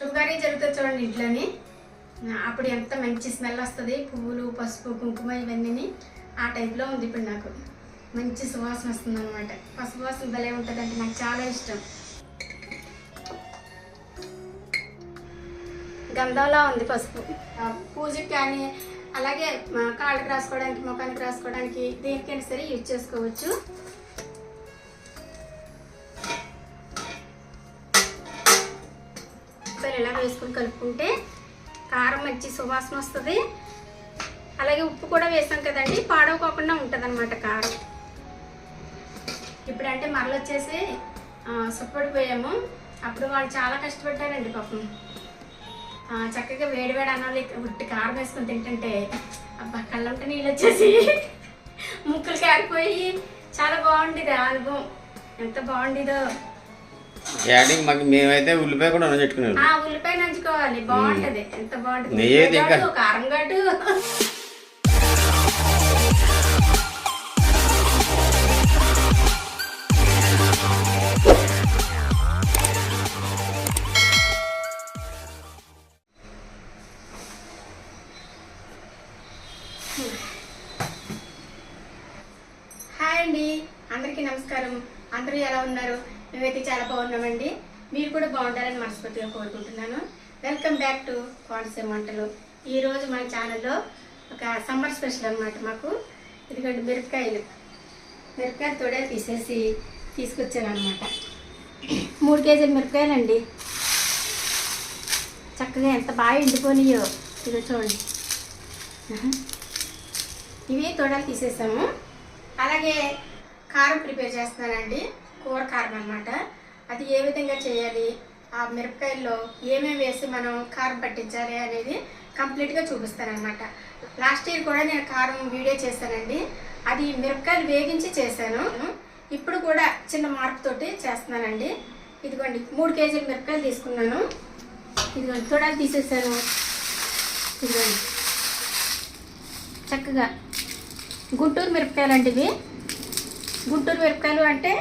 శుభకార్యం జరుగుతుంది చూడండి ఇంట్లోని అప్పుడు ఎంత మంచి స్మెల్ వస్తుంది. పువ్వులు పసుపు కుంకుమ ఇవన్నీ ఆ టైప్లో ఉంది ఇప్పుడు నాకు. మంచి సువాసన వస్తుంది అనమాట పసుపు వాసన భలే ఉంటుంది అంటే నాకు చాలా ఇష్టం. గంధంలా ఉంది పసుపు. పూజకి కానీ అలాగే కాళ్ళకి రాసుకోవడానికి ముఖానికి రాసుకోవడానికి దేనికైనా సరే యూజ్ చేసుకోవచ్చు. సరే వేసుకుని కలుపుకుంటే కారం మంచి సువాసన వస్తుంది. అలాగే ఉప్పు కూడా వేసాం కదండి పాడవకోకుండా ఉంటుంది అనమాట కారం. ఇప్పుడంటే మరలు వచ్చేసి ఆ, సుప్పడిపోయాము. అప్పుడు వాళ్ళు చాలా కష్టపడ్డారండి పాపం. చక్కగా వేడి వేడి ఉట్టి కారం వేసుకొని తింటుంటే అబ్బా కళ్ళంట నీళ్ళు వచ్చేసి ముక్కలు కారిపోయి చాలా బాగుండేది ఆ అనుభవం. ఎంత బాగుండేదో. యాడింగ్ మాకు మేమైతే ఉల్లిపాయ కూడా ఆ ఉల్లిపాయ నంచుకోవాలి. బాగుంటది. ఎంత బాగుంటది? కారం మీరు బాగుంటారని మనస్ఫూర్తిగా కోరుకుంటున్నాను. వెల్కమ్ బ్యాక్ టు కోనసీమ వంటలు ఈరోజు మన ఛానల్లో ఒక సమ్మర్ స్పెషల్ అనమాట మాకు. ఎందుకంటే మిరపకాయలు. మిరపకాయలు తోడే తీసేసి తీసుకొచ్చాను అనమాట మూడు కేజీల మిరపకాయలండి. చక్కగా ఎంత బాగా ఎండిపోయినాయో ఇదో చూడండి. ఇవి తోడలు తీసేసాము. అలాగే కారం ప్రిపేర్ చేస్తున్నానండి. కూర కారం అనమాట అది ఏ విధంగా చేయాలి? ఆ మిరపకాయల్లో ఏమేమి వేసి మనం కారం పట్టించాలి అనేది కంప్లీట్గా చూపిస్తానమాట లాస్ట్ ఇయర్ కూడా నేను కారం వీడియో చేశానండి. అది మిరపకాయలు వేగించి చేశాను. ఇప్పుడు కూడా చిన్న మార్పుతోటి చేస్తున్నానండి. ఇదిగోండి మూడు కేజీల మిరపకాయలు తీసుకున్నాను. ఇదిగోండి తొడాలు తీసేసాను. ఇదిగోండి. చక్కగా గుంటూరు మిరపకాయలు అండి ఇవి. గుంటూరు మిరపకాయలు అంటే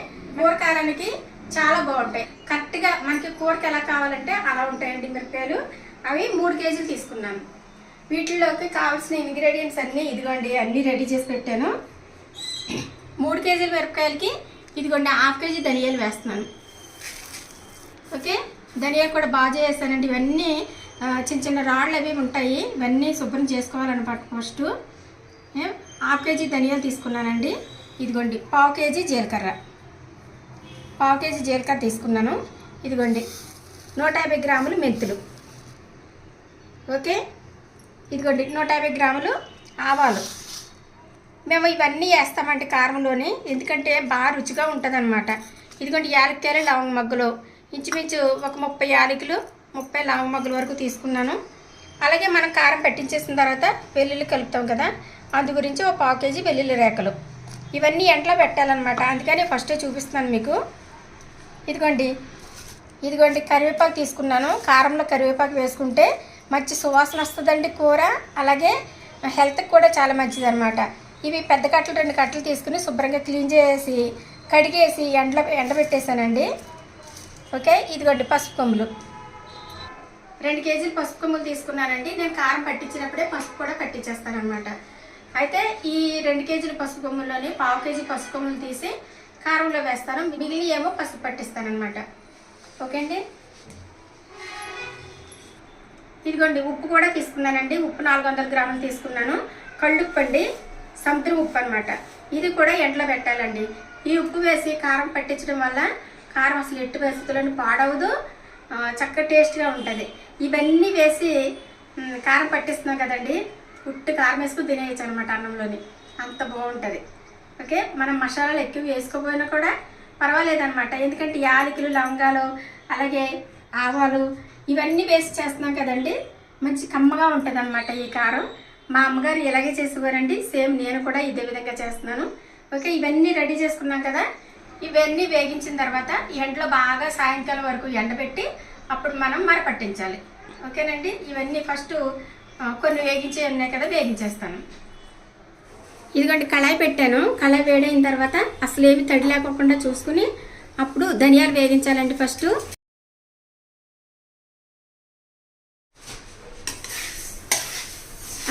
ఊరకారానికి కారానికి చాలా బాగుంటాయి. కరెక్ట్గా మనకి కూరకి ఎలా కావాలంటే అలా ఉంటాయండి మిరపకాయలు. అవి మూడు కేజీలు తీసుకున్నాను. వీటిల్లోకి కావాల్సిన ఇంగ్రీడియంట్స్ అన్నీ ఇదిగోండి అన్నీ రెడీ చేసి పెట్టాను. మూడు కేజీల మిరపకాయలకి ఇదిగోండి హాఫ్ కేజీ ధనియాలు వేస్తున్నాను. ఓకే? ధనియాలు కూడా బాగా చేస్తానండి. ఇవన్నీ చిన్న చిన్న రాళ్ళు అవి ఉంటాయి. ఇవన్నీ శుభ్రం చేసుకోవాలన్నమాట ఫస్ట్. హాఫ్ కేజీ ధనియాలు తీసుకున్నానండి. ఇదిగోండి పావు కేజీ జీలకర్ర. పావు కేజీ జీలకర్ర తీసుకున్నాను. ఇదిగోండి. నూట యాభై గ్రాములు మెంతులు. ఓకే? ఇదిగోండి. నూట యాభై గ్రాములు ఆవాలు. మేము ఇవన్నీ వేస్తామండి కారంలోనే. ఎందుకంటే బాగా రుచిగా ఉంటుందన్నమాట. ఇదిగోండి యాలక్కాయలు లవంగ మగ్గులు ఇంచుమించు ఒక ముప్పై యాలకులు ముప్పై లవంగ మగ్గుల వరకు తీసుకున్నాను. అలాగే మనం కారం పెట్టించేసిన తర్వాత వెల్లుల్లి కలుపుతాం కదా అందు గురించి ఒక పావు కేజీ వెల్లుల్లి రేకలు. ఇవన్నీ ఎంట్లో పెట్టాలన్నమాట. అందుకని ఫస్టే చూపిస్తున్నాను మీకు. ఇదిగోండి. ఇదిగోండి కరివేపాకు తీసుకున్నాను. కారంలో కరివేపాకు వేసుకుంటే మంచి సువాసన వస్తుందండి కూర. అలాగే హెల్త్కి కూడా చాలా మంచిదనమాట ఇవి పెద్ద కట్టలు రెండు కట్టలు తీసుకుని శుభ్రంగా క్లీన్ చేసి కడిగేసి ఎండలో ఎండబెట్టేశానండి ఓకే ఇదిగోండి పసుపు కొమ్ములు. రెండు కేజీలు పసుపు కొమ్ములు తీసుకున్నానండి. నేను కారం పట్టించినప్పుడే పసుపు కూడా పట్టించేస్తాను అయితే ఈ రెండు కేజీల పసుపు కొమ్ముల్లోని పావు కేజీ పసుపు కొమ్ములు తీసి కారంలో వేస్తాను. మిగిలి ఏమో పసుపు పట్టిస్తాను అనమాట ఓకే అండి ఇదిగోండి ఉప్పు కూడా తీసుకున్నానండి. ఉప్పు నాలుగు వందల గ్రాములు తీసుకున్నాను. కళ్ళుప్పు అండి సముద్రం ఉప్పు అనమాట ఇది కూడా ఎండలో పెట్టాలండి. ఈ ఉప్పు వేసి కారం పట్టించడం వల్ల కారం అసలు ఎట్టు పరిస్థితులను పాడవదు. చక్క చక్కగా టేస్ట్గా ఉంటుంది. ఇవన్నీ వేసి కారం పట్టిస్తున్నాం కదండి. ఉట్టు కారం వేసుకుని తినేయచ్చు అనమాట అన్నంలోని. అంత బాగుంటుంది. ఓకే? మనం మసాలాలు ఎక్కువ వేసుకోపోయినా కూడా పర్వాలేదన్నమాట. ఎందుకంటే యాలకులు లవంగాలు అలాగే ఆవాలు ఇవన్నీ వేసి చేస్తున్నాం కదండి. మంచి కమ్మగా ఉంటుంది అనమాట ఈ కారం. మా అమ్మగారు ఇలాగే చేసేవారండి. సేమ్ నేను కూడా ఇదే విధంగా చేస్తున్నాను. ఓకే? ఇవన్నీ రెడీ చేసుకున్నాం కదా. ఇవన్నీ వేగించిన తర్వాత ఎండలో బాగా సాయంకాలం వరకు ఎండబెట్టి అప్పుడు మనం మర పట్టించాలి. ఓకేనండి? ఇవన్నీ ఫస్ట్ కొన్ని వేగించే ఉన్నాయి కదా వేగించేస్తాను. ఇదిగోండి కళాయి పెట్టాను. కళాయి వేడైన తర్వాత అసలు ఏమి తడి లేకోకుండా చూసుకుని అప్పుడు ధనియాలు వేగించాలండి ఫస్ట్.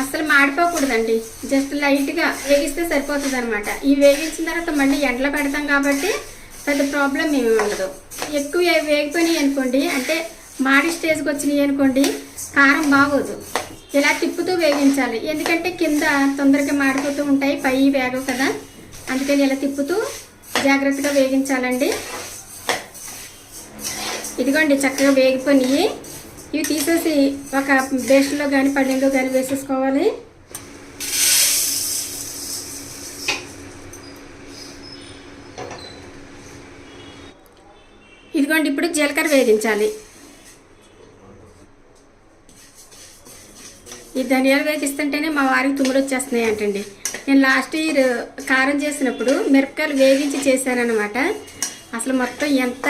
అసలు మాడిపోకూడదండి. జస్ట్ లైట్గా వేగిస్తే సరిపోతుంది అనమాట ఇవి వేగించిన తర్వాత మళ్ళీ ఎండలో పెడతాం కాబట్టి పెద్ద ప్రాబ్లం ఏమి ఉండదు. ఎక్కువ వేగిపోయినాయి అనుకోండి అంటే మాడి స్టేజ్కి వచ్చినాయి అనుకోండి కారం బాగోదు. ఇలా తిప్పుతూ వేగించాలి. ఎందుకంటే కింద తొందరగా మాడిపోతూ ఉంటాయి పై వేగవు కదా. అందుకని ఇలా తిప్పుతూ జాగ్రత్తగా వేగించాలండి. ఇదిగోండి చక్కగా వేగిపోయి ఇవి తీసేసి ఒక బేషన్లో కానీ పళ్ళెంలో కానీ వేసేసుకోవాలి. ఇదిగోండి ఇప్పుడు జీలకర్ర వేగించాలి. ఈ ధనియాలు వేగిస్తుంటేనే మా వారికి తుమ్ములు వచ్చేస్తున్నాయి అంటండి. నేను లాస్ట్ ఇయర్ కారం చేసినప్పుడు మిరపకాయలు వేగించి చేశానమాట అసలు మొత్తం ఎంత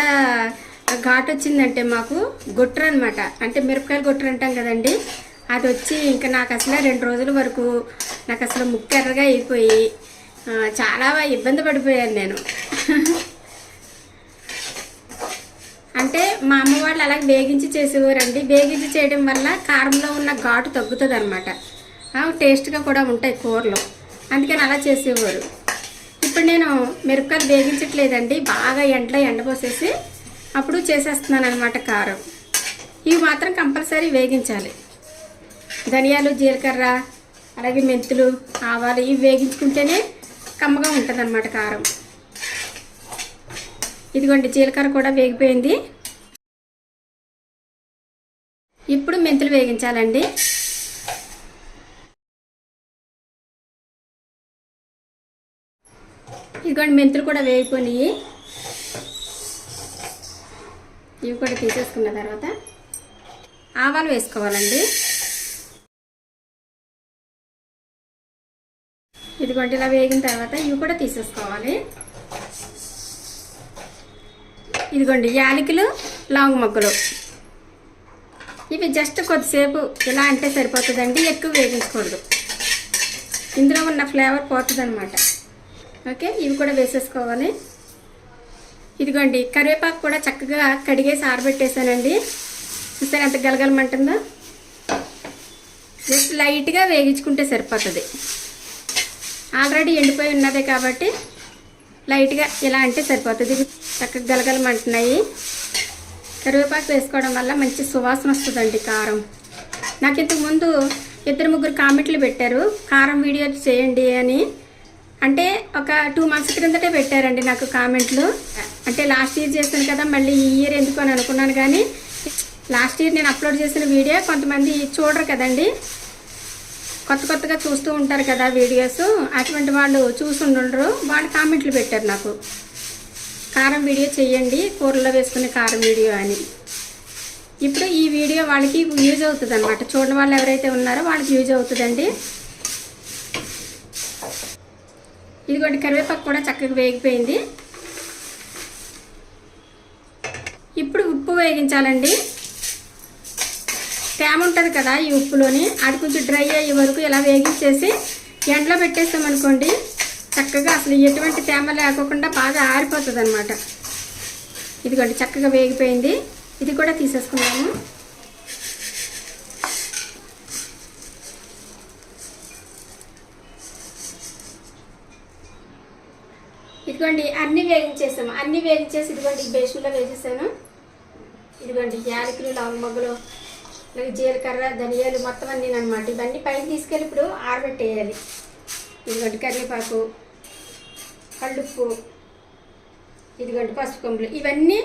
ఘాటు వచ్చిందంటే మాకు గొట్టరు అనమాట అంటే మిరపకాయలు గొట్టరు అంటాం కదండి. అది వచ్చి ఇంకా నాకు అసలు రెండు రోజుల వరకు నాకు అసలు ముక్కెర్రగా అయిపోయి చాలా ఇబ్బంది పడిపోయాను నేను. అంటే మా అమ్మ వాళ్ళు అలా వేగించి చేసేవారండి. వేగించి చేయడం వల్ల కారంలో ఉన్న ఘాటు తగ్గుతుంది అనమాట టేస్ట్గా కూడా ఉంటాయి కూరలు. అందుకని అలా చేసేవారు. ఇప్పుడు నేను మిరపకాయలు వేగించట్లేదండి. బాగా ఎండలో ఎండపోసేసి అప్పుడు చేసేస్తున్నాను అనమాట కారం. ఇవి మాత్రం కంపల్సరీ వేగించాలి. ధనియాలు జీలకర్ర అలాగే మెంతులు ఆవాలు ఇవి వేగించుకుంటేనే కమ్మగా ఉంటుంది అనమాట కారం. ఇదిగోండి జీలకర్ర కూడా వేగిపోయింది. ఇప్పుడు మెంతులు వేగించాలండి. ఇదిగోండి మెంతులు కూడా వేగిపోయినాయి. ఇవి కూడా తీసేసుకున్న తర్వాత ఆవాలు వేసుకోవాలండి. ఇదిగోండి ఇలా వేగిన తర్వాత ఇవి కూడా తీసేసుకోవాలి. ఇదిగోండి యాలకులు లాంగ్ మొగ్గలు. ఇవి జస్ట్ కొద్దిసేపు ఇలా అంటే సరిపోతుందండి ఎక్కువ వేగించకూడదు ఇందులో ఉన్న ఫ్లేవర్ పోతుందన్నమాట. ఓకే ఇవి కూడా వేసేసుకోవాలి. ఇదిగోండి కరివేపాకు కూడా చక్కగా కడిగేసి ఆరబెట్టేసానండి. చూస్తే ఎంత గలగలమంటుందో? జస్ట్ లైట్గా వేగించుకుంటే సరిపోతుంది. ఆల్రెడీ ఎండిపోయి ఉన్నదే కాబట్టి లైట్గా ఇలా అంటే సరిపోతుంది. చక్కగా గలగలమంటున్నాయి. కరివేపాకు వేసుకోవడం వల్ల మంచి సువాసన వస్తుందండి కారం. నాకు ఇంతకు ముందు ఇద్దరు ముగ్గురు కామెంట్లు పెట్టారు. కారం వీడియో చేయండి అని. అంటే ఒక టూ మంత్స్ క్రిందటే పెట్టారండి నాకు కామెంట్లు. అంటే లాస్ట్ ఇయర్ చేశాను కదా మళ్ళీ ఈ ఇయర్ ఎందుకు అని అనుకున్నాను కానీ లాస్ట్ ఇయర్ నేను అప్లోడ్ చేసిన వీడియో కొంతమంది చూడరు కదండి. కొత్త కొత్తగా చూస్తూ ఉంటారు కదా వీడియోస్. అటువంటి వాళ్ళు చూసి ఉండరు వాళ్ళు కామెంట్లు పెట్టారు నాకు. కారం వీడియో చేయండి కూరలో వేసుకునే కారం వీడియో అని. ఇప్పుడు ఈ వీడియో వాళ్ళకి యూజ్ అవుతుంది అనమాట చూడని వాళ్ళు ఎవరైతే ఉన్నారో వాళ్ళకి యూజ్ అవుతుందండి. ఇదిగోండి కరివేపాకు కూడా చక్కగా వేగిపోయింది. ఇప్పుడు ఉప్పు వేగించాలండి. తేమ ఉంటుంది కదా ఈ ఉప్పులోని. అది కొంచెం డ్రై అయ్యే వరకు ఇలా వేగించేసి ఎండలో పెట్టేస్తామనుకోండి చక్కగా అసలు ఎటువంటి తేమ లేకోకుండా బాగా ఆరిపోతుంది అనమాట ఇదిగోండి చక్కగా వేగిపోయింది. ఇది కూడా తీసేసుకున్నాము ఇదిగోండి అన్ని వేగించేసాము. అన్నీ వేగించేసి ఇదిగోండి ఈ బేషన్లో వేసేసాను. ఇదిగోండి యాలకులు లవంగలు అలాగే జీలకర్ర ధనియాలు మొత్తం అన్నీ అనమాట ఇవన్నీ పైన తీసుకెళ్ళి ఇప్పుడు ఆరబెట్టేయాలి. ఇదిగోండి కరివేపాకు కళ్ళుప్పు ఇదిగోండి పసుపు కొమ్ములు. ఇవన్నీ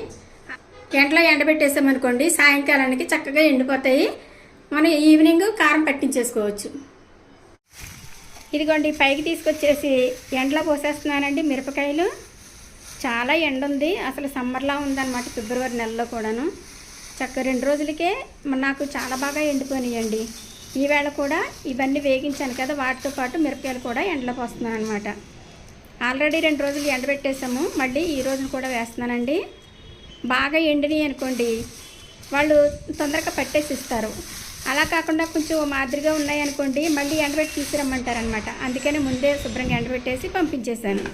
ఎండలో ఎండబెట్టేసామనుకోండి సాయంకాలానికి చక్కగా ఎండిపోతాయి. మనం ఈవినింగ్ కారం పట్టించేసుకోవచ్చు. ఇదిగోండి పైకి తీసుకొచ్చేసి ఎండలో పోసేస్తున్నానండి మిరపకాయలు. చాలా ఎండ ఉంది అసలు సమ్మర్లా ఉందన్నమాట ఫిబ్రవరి నెలలో కూడాను. చక్క రెండు రోజులకే నాకు చాలా బాగా ఎండిపోయినాయండి. ఈవేళ కూడా ఇవన్నీ వేగించాను కదా వాటితో పాటు మిరపకాయలు కూడా ఎండలో పోస్తున్నాను అనమాట ఆల్రెడీ రెండు రోజులు ఎండబెట్టేసాము మళ్ళీ ఈ రోజున కూడా వేస్తున్నానండి. బాగా ఎండినాయి అనుకోండి వాళ్ళు తొందరగా పట్టేసి ఇస్తారు అలా కాకుండా కొంచెం మాదిరిగా ఉన్నాయి అనుకోండి మళ్ళీ ఎండబెట్టి తీసుకురమ్మంటారనమాట అందుకని ముందే శుభ్రంగా ఎండబెట్టేసి పంపించేశాను.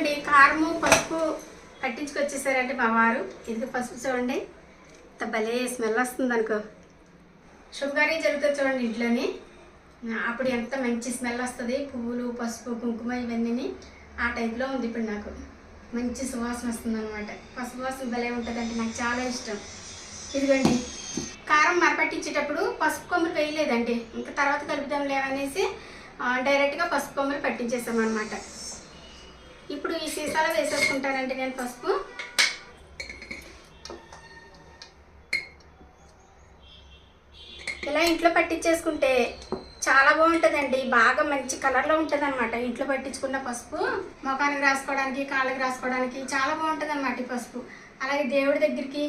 చూడండి కారము పసుపు పట్టించుకొచ్చేసారండి మా వారు. ఇది పసుపు చూడండి? ఇంత భలే స్మెల్ వస్తుంది అనుకో. శుభకార్యం జరుగుతుంది చూడండి ఇంట్లోని. అప్పుడు ఎంత మంచి స్మెల్ వస్తుంది. పువ్వులు పసుపు కుంకుమ ఇవన్నీ ఆ టైప్లో ఉంది ఇప్పుడు నాకు. మంచి సువాసన వస్తుంది అనమాట పసుపు వాసన భలే ఉంటుందంటే నాకు చాలా ఇష్టం. ఇదిగోండి. కారం మరపట్టించేటప్పుడు పసుపు కొమ్ములు వేయలేదండి. ఇంకా తర్వాత కలుపుదాం లేవనేసి డైరెక్ట్గా పసుపు కొమ్ములు పట్టించేసాం అనమాట ఇప్పుడు ఈ సీసాలో వేసేసుకుంటానండి నేను పసుపు. ఇలా ఇంట్లో పట్టించేసుకుంటే చాలా బాగుంటుందండి. బాగా మంచి కలర్లో ఉంటుంది అనమాట ఇంట్లో పట్టించుకున్న పసుపు ముఖానికి రాసుకోవడానికి కాళ్ళకి రాసుకోవడానికి చాలా బాగుంటుంది అనమాట ఈ పసుపు. అలాగే దేవుడి దగ్గరికి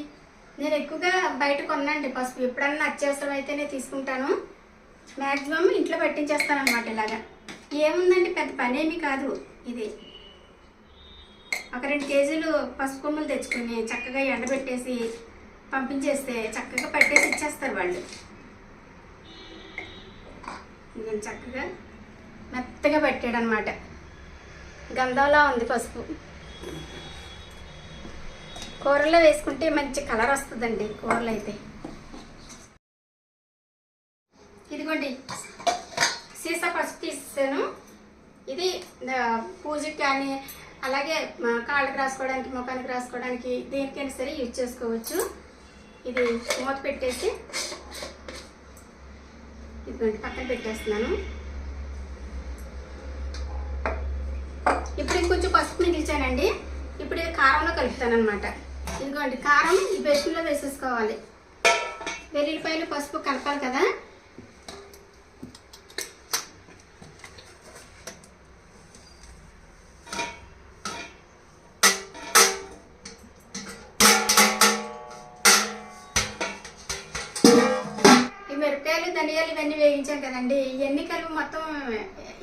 నేను ఎక్కువగా బయట కొన్నాండి పసుపు. ఎప్పుడన్నా అత్యవసరం అయితేనే తీసుకుంటాను. మ్యాక్సిమం ఇంట్లో పట్టించేస్తాను అనమాట ఇలాగా. ఏముందండి పెద్ద పనేమి కాదు. ఇది. ఒక రెండు కేజీలు పసుపు కొమ్ములు తెచ్చుకొని చక్కగా ఎండబెట్టేసి పంపించేస్తే చక్కగా పట్టేసి ఇచ్చేస్తారు వాళ్ళు. చక్కగా మెత్తగా పెట్టాడు అనమాట గంధంలా ఉంది పసుపు. కూరలో వేసుకుంటే మంచి కలర్ వస్తుందండి కూరలు అయితే. ఇదిగోండి సీసా పసుపు తీసాను ఇది పూజకి కానీ అలాగే కాళ్ళకి రాసుకోవడానికి ముఖానికి రాసుకోవడానికి దేనికైనా సరే యూజ్ చేసుకోవచ్చు. ఇది మూత పెట్టేసి ఇదిగోండి పక్కన పెట్టేస్తున్నాను. ఇప్పుడు ఇంకొంచెం పసుపు మిగిల్చానండి. ఇప్పుడు ఇది కారంలో కలుపుతాను అనమాట ఇదిగోండి కారం ఈ బెషన్లో వేసేసుకోవాలి. వెల్లుల్లిపాయలు పసుపు కలపాలి కదా. కదండి ఇవన్నీ కలిపి మొత్తం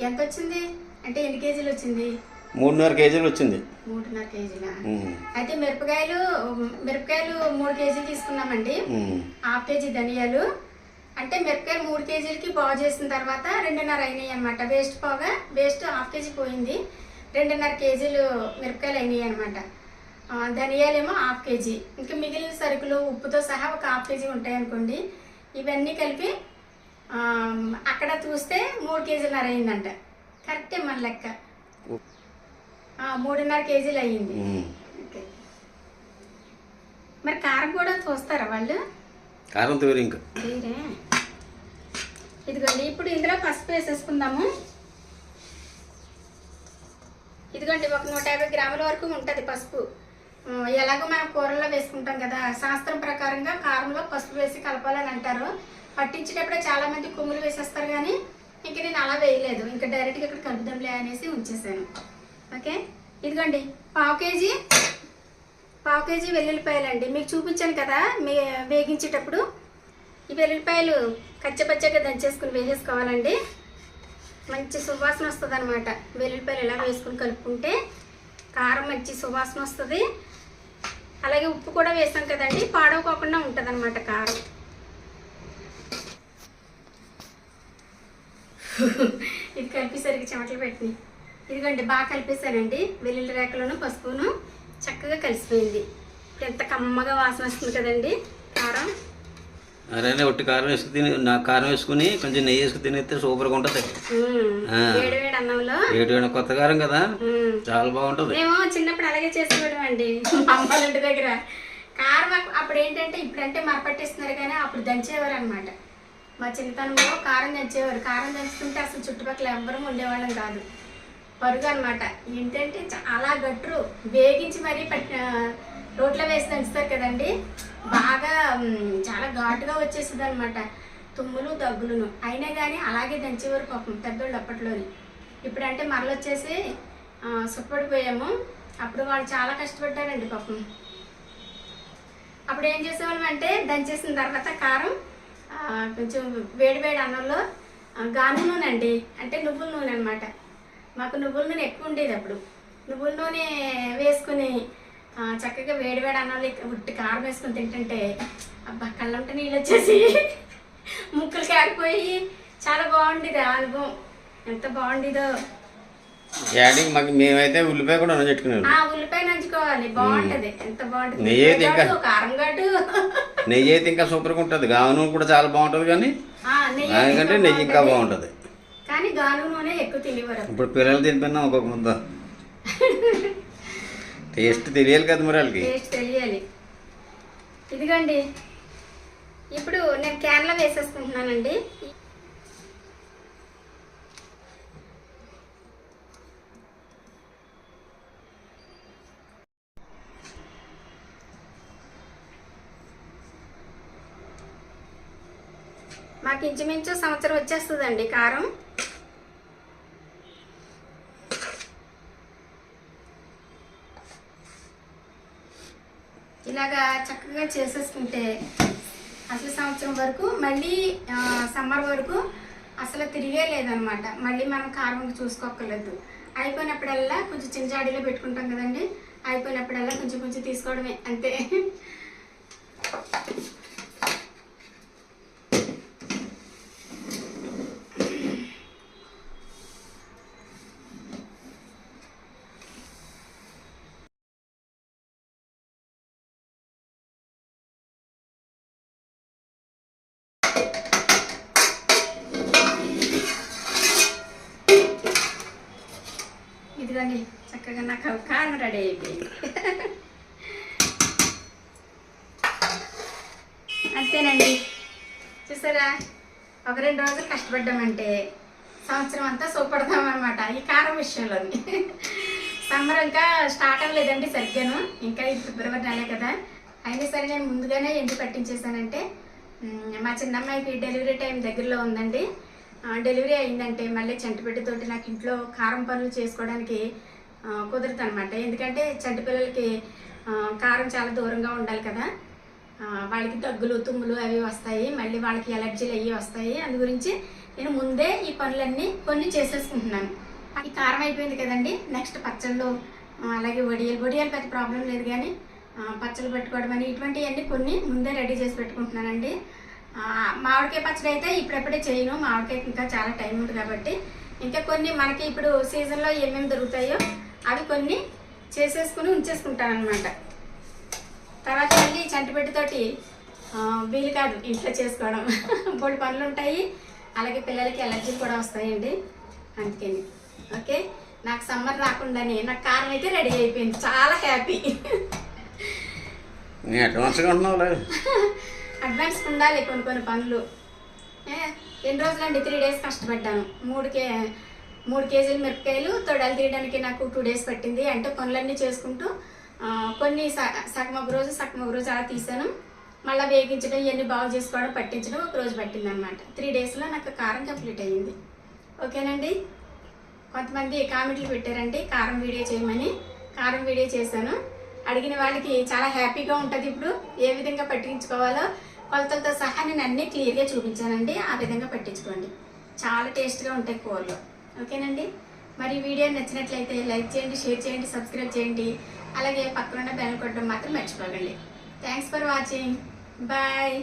ఎంత వచ్చింది అంటే ఎన్ని కేజీలు వచ్చింది? మూడున్నర కేజీలు వచ్చింది. మూడున్నర కేజీలా? అయితే మిరపకాయలు మిరపకాయలు మూడు కేజీలు తీసుకున్నామండి. హాఫ్ కేజీ ధనియాలు. అంటే మిరపకాయలు మూడు కేజీలకి బాగు చేసిన తర్వాత రెండున్నర అయినాయి అనమాట వేస్ట్ పోగా వేస్ట్ హాఫ్ కేజీ పోయింది. రెండున్నర కేజీలు మిరపకాయలు అయినాయి అనమాట ధనియాలేమో హాఫ్ కేజీ. ఇంకా మిగిలిన సరుకులు ఉప్పుతో సహా ఒక హాఫ్ కేజీ ఉంటాయి అనుకోండి ఇవన్నీ కలిపి అక్కడ చూస్తే మూడు కేజీలన్నర అయిందంట. కరెక్టే మన లెక్క. మూడున్నర కేజీలు అయ్యింది. మరి కారం కూడా చూస్తారా వాళ్ళు? కారం తూరి ఇంకా. ఇదిగోండి ఇప్పుడు ఇందులో పసుపు వేసేసుకుందాము. ఇదిగోండి ఒక నూట యాభై గ్రాముల వరకు ఉంటుంది పసుపు. ఎలాగో మనం కూరల్లో వేసుకుంటాం కదా శాస్త్రం ప్రకారంగా కారంలో పసుపు వేసి కలపాలని అంటారు. పట్టించేటప్పుడే చాలా మంది కొమ్ములు వేసేస్తారు కానీ ఇంక నేను అలా వేయలేదు. ఇంకా డైరెక్ట్గా ఇక్కడ కలుపుదాంలే అనేసి ఉంచేసాను. ఓకే? ఇదిగోండి పావు కేజీ పావు కేజీ వెల్లుల్లిపాయలు అండి మీకు చూపించాను కదా మీ వేగించేటప్పుడు. ఈ వెల్లుల్లిపాయలు కచ్చపచ్చగా దంచేసుకుని వేసేసుకోవాలండి. మంచి సువాసన వస్తుంది అనమాట వెల్లుల్లిపాయలు ఇలా వేసుకుని కలుపుకుంటే కారం మంచి సువాసన వస్తుంది. అలాగే ఉప్పు కూడా వేసాం కదండి పాడవకోకుండా ఉంటుంది అనమాట కారం. ఇది కలిపేసరికి చెమటలు పెట్టినాయి. ఇదిగోండి బాగా కలిపేసానండి. వెల్లుల్లి రేకలను పసుపును చక్కగా కలిసిపోయింది. ఇప్పుడు ఎంత కమ్మగా వాసన వస్తుంది కదండి. కారం. అరే ఒట్టి కారం వేసుకుని తిని నా కారం వేసుకుని కొంచెం నెయ్యి వేసుకుని తినేస్తే సూపర్గా ఉంటుంది. మ్మ్. ఆ. వేడి వేడి అన్నంలో కొత్త కారం కదా. చాలా బాగుంటుంది. మేము చిన్నప్పుడు అలాగే చేసేవాళ్ళం అండి. మా అమ్మ వాళ్ళ ఇంటి దగ్గర. కారం అప్- అప్పుడు ఏంటంటే ఇప్పుడంటే మరపట్టేస్తున్నారు కానీ అప్పుడు దంచేవారు అనమాట మా చిన్నతనంలో కారం దంచేవారు. కారం దంచుతుంటే అసలు చుట్టుపక్కల ఎవ్వరూ ఉండేవాళ్ళం కాదు. పరుగు అనమాట ఏంటంటే చాలా గట్రు. వేగించి మరీ పట్టిన రోట్లో వేసి దంచుతారు కదండి. బాగా చాలా ఘాటుగా వచ్చేస్తుంది అనమాట తుమ్ములు దగ్గులును. అయినా కానీ అలాగే దంచేవారు పాపం పెద్దోళ్ళు అప్పట్లోని. ఇప్పుడంటే మరలు వచ్చేసి సుప్పడిపోయాము అప్పుడు వాళ్ళు చాలా కష్టపడ్డారండి పాపం. అప్పుడు ఏం చేసేవాళ్ళం అంటే దంచేసిన తర్వాత కారం కొంచెం వేడి వేడి అన్నంలో గాను నూనె అండి. అంటే నువ్వుల నూనె అనమాట మాకు నువ్వుల నూనె ఎక్కువ ఉండేది అప్పుడు. నువ్వుల నూనె వేసుకుని చక్కగా వేడి వేడి అన్నంలో ఉట్టి కారం వేసుకుని తింటుంటే అబ్బా కళ్ళంట నీళ్ళు వచ్చేసి ముక్కలు కారిపోయి చాలా బాగుండేది ఆ అనుభవం. ఎంత బాగుండేదో. యాడింగ్ మాకు మేమైతే ఉల్లిపాయ కూడా ఆ ఉల్లిపాయ నంచుకోవాలి. బాగుంటది. ఎంత బాగుంటది? నెయ్యి అయితే ఇంకా- కారం నెయ్యి అయితే ఇంకా సూపర్గా ఉంటుంది. గాను కూడా చాలా బాగుంటుంది కానీ ఆ, నెయ్యి దానికంటే ఇంకా నెయ్యి ఇంకా బాగుంటది. కానీ గాను నూనె ఎక్కువ తినేవారు. ఇప్పుడు పిల్లలు తినిపోయినా ఒక్కొక్క ముద్ద టేస్ట్ తెలియాలి కదా మరి వాళ్ళకి. టేస్ట్ తెలియాలి. ఇదిగోండి. ఇప్పుడు నేను క్యాన్లో వేసేసుకుంటున్నానండి. మాకు ఇంచుమించు సంవత్సరం వచ్చేస్తుందండి కారం. ఇలాగా చక్కగా చేసేసుకుంటే అసలు సంవత్సరం వరకు మళ్ళీ సమ్మర్ వరకు అసలు తిరిగే లేదనమాట మళ్ళీ మనం కారం చూసుకోక్కర్లేదు. అయిపోయినప్పుడల్లా కొంచెం చింజాడీలో పెట్టుకుంటాం కదండి. అయిపోయినప్పుడల్లా కొంచెం కొంచెం తీసుకోవడమే అంతే. రండి చక్కగా నాకు కారం రెడీ అయిపోయింది. అంతేనండి. చూసారా? ఒక రెండు రోజులు కష్టపడ్డామంటే సంవత్సరం అంతా సూపడతాం అనమాట ఈ కారం విషయంలో సమ్మర్ ఇంకా స్టార్ట్ అవ్వలేదండి సరిగ్గాను. ఇంకా ఇది ఫిబ్రవరి నెలే కదా. అయినా సరే నేను ముందుగానే ఎందుకు పట్టించేసానంటే మా చిన్నమ్మాయికి డెలివరీ టైం దగ్గరలో ఉందండి. డెలివరీ అయిందంటే మళ్ళీ చంటిపెట్టితోటి నాకు ఇంట్లో కారం పనులు చేసుకోవడానికి కుదరదు అనమాట ఎందుకంటే చంటిపిల్లలకి కారం చాలా దూరంగా ఉండాలి కదా. వాళ్ళకి దగ్గులు తుమ్ములు అవి వస్తాయి. మళ్ళీ వాళ్ళకి ఎలర్జీలు అవి వస్తాయి. అందు గురించి నేను ముందే ఈ పనులన్నీ కొన్ని చేసేసుకుంటున్నాను. ఈ కారం అయిపోయింది కదండి. నెక్స్ట్ పచ్చళ్ళు అలాగే వడియాలు. వడియాలు పెద్ద ప్రాబ్లం లేదు కానీ పచ్చళ్ళు పెట్టుకోవడం అని ఇటువంటివన్నీ కొన్ని ముందే రెడీ చేసి పెట్టుకుంటున్నానండి. మామిడికాయ పచ్చడి అయితే ఇప్పుడెప్పుడే చేయను. మామిడికాయకి ఇంకా చాలా టైం ఉంది కాబట్టి. ఇంకా కొన్ని మనకి ఇప్పుడు సీజన్లో ఏమేమి దొరుకుతాయో అవి కొన్ని చేసేసుకుని ఉంచేసుకుంటాను అనమాట తర్వాత మళ్ళీ చంటిపెట్టితోటి వీలు కాదు ఇంట్లో చేసుకోవడం. బోడి పనులు ఉంటాయి. అలాగే పిల్లలకి ఎలర్జీలు కూడా వస్తాయండి. అందుకని ఓకే? నాకు సమ్మర్ రాకుండానే నాకు కారం అయితే రెడీ అయిపోయింది. చాలా హ్యాపీ అడ్వాన్స్గా ఉంటున్నావు లేదు అడ్వాన్స్ ఉండాలి కొన్ని కొన్ని పనులు. ఏ, ఎన్ని రోజులండి? త్రీ డేస్ కష్టపడ్డాను. మూడు కే మూడు కేజీలు మిరపకాయలు తొడలు తీయడానికి నాకు టూ డేస్ పట్టింది. అంటే పనులన్నీ చేసుకుంటూ కొన్ని స- సగం ఒక రోజు సగం ఒక రోజు అలా తీసాను మళ్ళీ వేగించడం ఇవన్నీ బాగు చేసుకోవడం పట్టించడం ఒక రోజు పట్టింది అనమాట త్రీ డేస్లో నాకు కారం కంప్లీట్ అయ్యింది. ఓకేనండి? కొంతమంది కామెంట్లు పెట్టారండి కారం వీడియో చేయమని. కారం వీడియో చేశాను. అడిగిన వాళ్ళకి చాలా హ్యాపీగా ఉంటుంది ఇప్పుడు. ఏ విధంగా పట్టించుకోవాలో కొలతలతో సహా నేను అన్నీ క్లియర్గా చూపించానండి ఆ విధంగా పట్టించుకోండి. చాలా టేస్ట్గా ఉంటాయి కూరలు. ఓకేనండి? మరి వీడియో నచ్చినట్లయితే లైక్ చేయండి షేర్ చేయండి సబ్స్క్రైబ్ చేయండి. అలాగే పక్కన బెల్ కొట్టడం మాత్రం మర్చిపోకండి. Thanks for watching bye